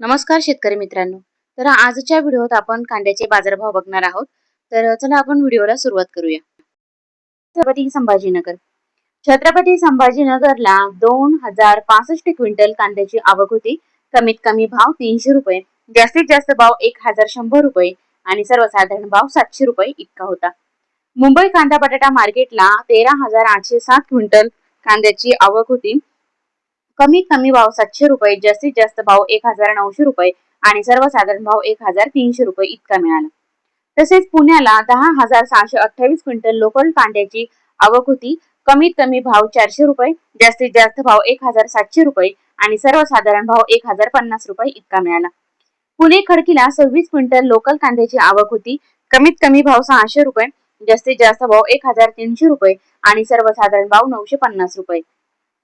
नमस्कार शेतकरी मित्रांनो. तर आजच्या व्हिडिओत आपण कांद्याचे बाजारभाव बघणार आहोत. तर चला आपण व्हिडिओला सुरुवात करूया. छत्रपती संभाजीनगर. छत्रपती संभाजीनगरला दोन हजार पासष्ट क्विंटल कांद्याची आवक होती. कमीत कमी भाव तीनशे रुपये जास्तीत जास्त भाव एक हजार शंभर रुपये आणि सर्वसाधारण भाव सातशे रुपये इतका होता. मुंबई कांदा बटाटा मार्केटला तेरा हजार आठशे सात क्विंटल कांद्याची आवक होती. कमीत कमी भाव सातशे रुपये जास्तीत जास्त भाव एक हजार नऊशे रुपये आणि सर्वसाधारण भाव एक हजार तीनशे रुपये इतका मिळाला. तसेच पुण्याला दहा हजार सहाशे अठ्ठावीस क्विंटल लोकल कांद्याची आवक होती. कमीत कमी भाव चारशे रुपये जास्तीत जास्त भाव एक हजार सातशे रुपये आणि सर्वसाधारण भाव एक हजार पन्नास रुपये इतका मिळाला. पुणे खडकीला सव्वीस क्विंटल लोकल कांद्याची आवक होती. कमीत कमी भाव सहाशे रुपये जास्तीत जास्त भाव एक हजार तीनशे रुपये आणि सर्वसाधारण भाव नऊशे पन्नास रुपये.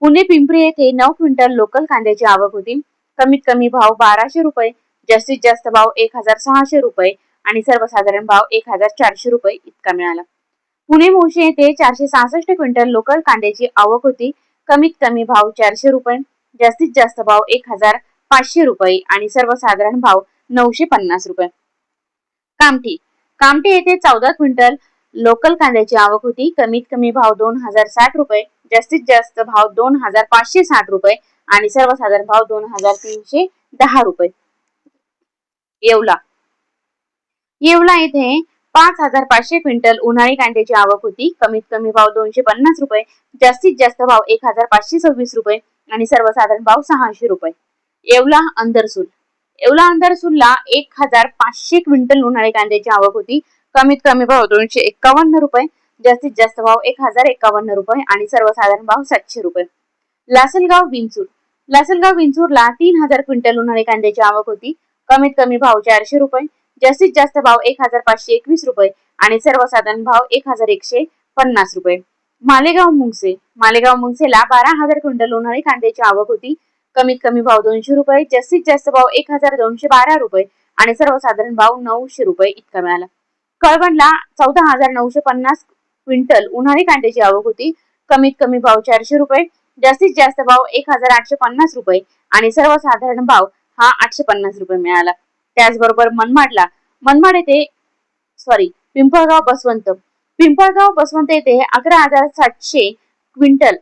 पुणे पिंपरी येथे नऊ क्विंटल लोकल कांद्याची आवक होती. कमीत कमी भाव बाराशे रुपये जास्तीत जास्त भाव एक हजार सहाशे रुपये आणि सर्वसाधारण भाव एक हजार चारशे रुपये इतका मिळाला. पुणे मोशी येथे चारशे सहासष्ट क्विंटल लोकल कांद्याची आवक होती. कमीत कमी भाव चारशे रुपये जास्तीत जास्त भाव एक हजार पाचशे रुपये आणि सर्वसाधारण भाव नऊशे पन्नास रुपये. कामठी कामठी येथे चौदा क्विंटल लोकल कांद्याची आवक होती. कमीत कमी भाव दोन हजार साठ रुपये जास्तीत जास्त भाव दोन हजार पाचशे साठ रुपये आणि सर्वसाधारण भाव दोन हजार तीनशे दहा रुपये. येवला. येवला येथे पाच हजार पाचशे क्विंटल उन्हाळी कांद्याची आवक होती. कमीत कमी भाव दोनशे पन्नास रुपये जास्तीत जास्त भाव एक हजार पाचशे सव्वीस रुपये आणि सर्वसाधारण भाव सहाशे रुपये. येवला अंदरसूल. येवला अंदरसूलला एक हजार पाचशे क्विंटल उन्हाळी कांद्याची आवक होती. कमीत कमी भाव दोनशे एक्कावन्न रुपये जास्तीत जास्त भाव एक हजार एकावन्न रुपये आणि सर्वसाधारण भाव सातशे रुपये. लासलगाव विंचूर. लासलगाव विंचूरला तीन हजार क्विंटल उन्हाळी कांद्याची आवक होती. कमीत कमी भाव चारशे रुपये जास्तीत जास्त भाव एक हजार पाचशे एकवीस रुपये आणि सर्वसाधारण भाव एक हजार एकशे पन्नास रुपये. मालेगाव मुंगसे. मालेगाव मुंगसेला बारा हजार क्विंटल उन्हाळी कांद्याची आवक होती. कमीत कमी भाव दोनशे रुपये जास्तीत जास्त भाव एक हजार दोनशे बारा रुपये आणि सर्वसाधारण भाव नऊशे रुपये इतका मिळाला. कळवणला चौदा हजार नऊशे पन्नास क्विंटल उन्हाळी कांद्याची आवक होती. कमीत कमी भाव चारशे रुपये जास्तीत जास्त भाव एक हजार आठशे पन्नास रुपये आणि सर्वसाधारण भाव हा आठशे पन्नास रुपये मिळाला. त्याचबरोबर मनमाडला मनमाड येथे सॉरी पिंपळगाव बसवंत पिंपळगाव बसवंत येथे अकरा हजार सातशे क्विंटल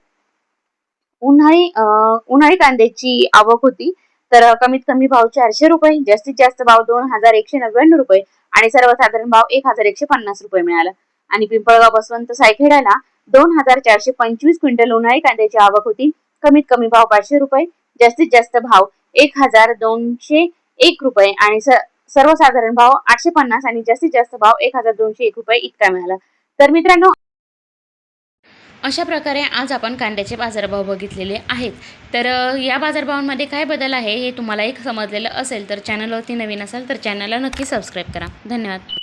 उन्हाळी उन्हाळी कांद्याची आवक होती. तर कमीत कमी भाव चारशे रुपये जास्तीत जास्त भाव दोन हजार एकशे नव्याण्णव रुपये आणि सर्वसाधारण भाव एक हजार एकशे पन्नास रुपये मिळाला. आणि पिंपळगाव बसवंत सायखेड्याला दोन हजार चारशे पंचवीस क्विंटल उन्हाळी कांद्याची आवक होती. कमीत कमी भाव पाचशे रुपये जास्तीत जास्त भाव एक हजार दोनशे एक रुपये आणि सर्वसाधारण भाव आठशे पन्नास आणि जास्तीत जास्त भाव एक हजार दोनशे एक रुपये इतका मिळाला. तर मित्रांनो अशा प्रकारे आज आपण कांद्याचे बाजारभाव बघितलेले आहेत. तर या बाजारभावांमध्ये काय बदल आहे हे तुम्हाला एक समजलेलं असेल तर चॅनलवरती नवीन असाल तर चॅनलला नक्की सबस्क्राईब करा. धन्यवाद.